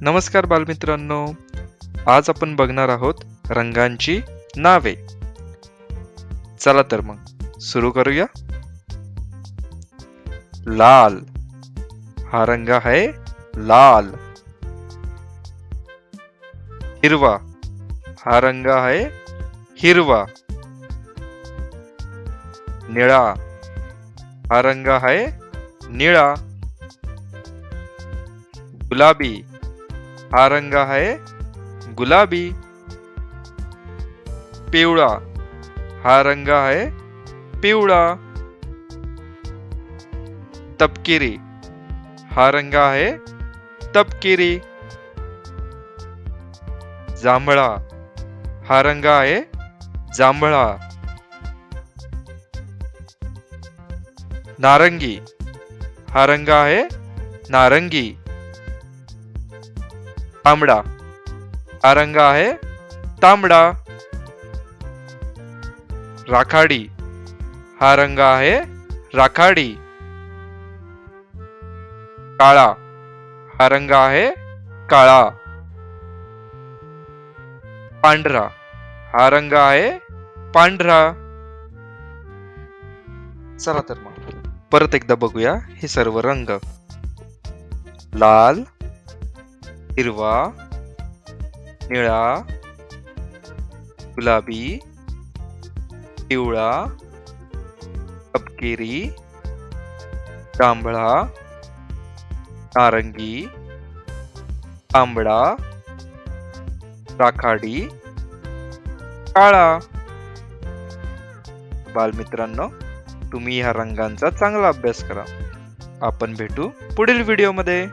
नमस्कार बालमित्रांनो. आज आपण बघणार आहोत रंगांची नावे. चला तर मग सुरू करूया. लाल. हा रंग आहे लाल. हिरवा. हा रंग आहे हिरवा. निळा. हा रंग आहे निळा. गुलाबी. हा रंग आहे गुलाबी. पिवळा. हा रंग आहे पिवळा. तपकिरी. हा रंग आहे तपकिरी. जांभळा. हा रंग आहे जांभळा. नारंगी. हा रंग आहे नारंगी. तांबडा. हा रंग आहे तांबडा. राखाडी. हा रंग आहे राखाडी. काळा. हा रंग आहे काळा. पांढरा. हा रंग आहे पांढरा. चला तर मग. परत एकदा बघूया हे सर्व रंग. लाल हिरवा निळा गुलाबी पिवळा तपकिरी जांभळा नारंगी तांबडा राखाडी काळा. बालमित्रांनो तुम्ही ह्या रंगांचा चांगला अभ्यास करा. आपण भेटू पुढील व्हिडिओमध्ये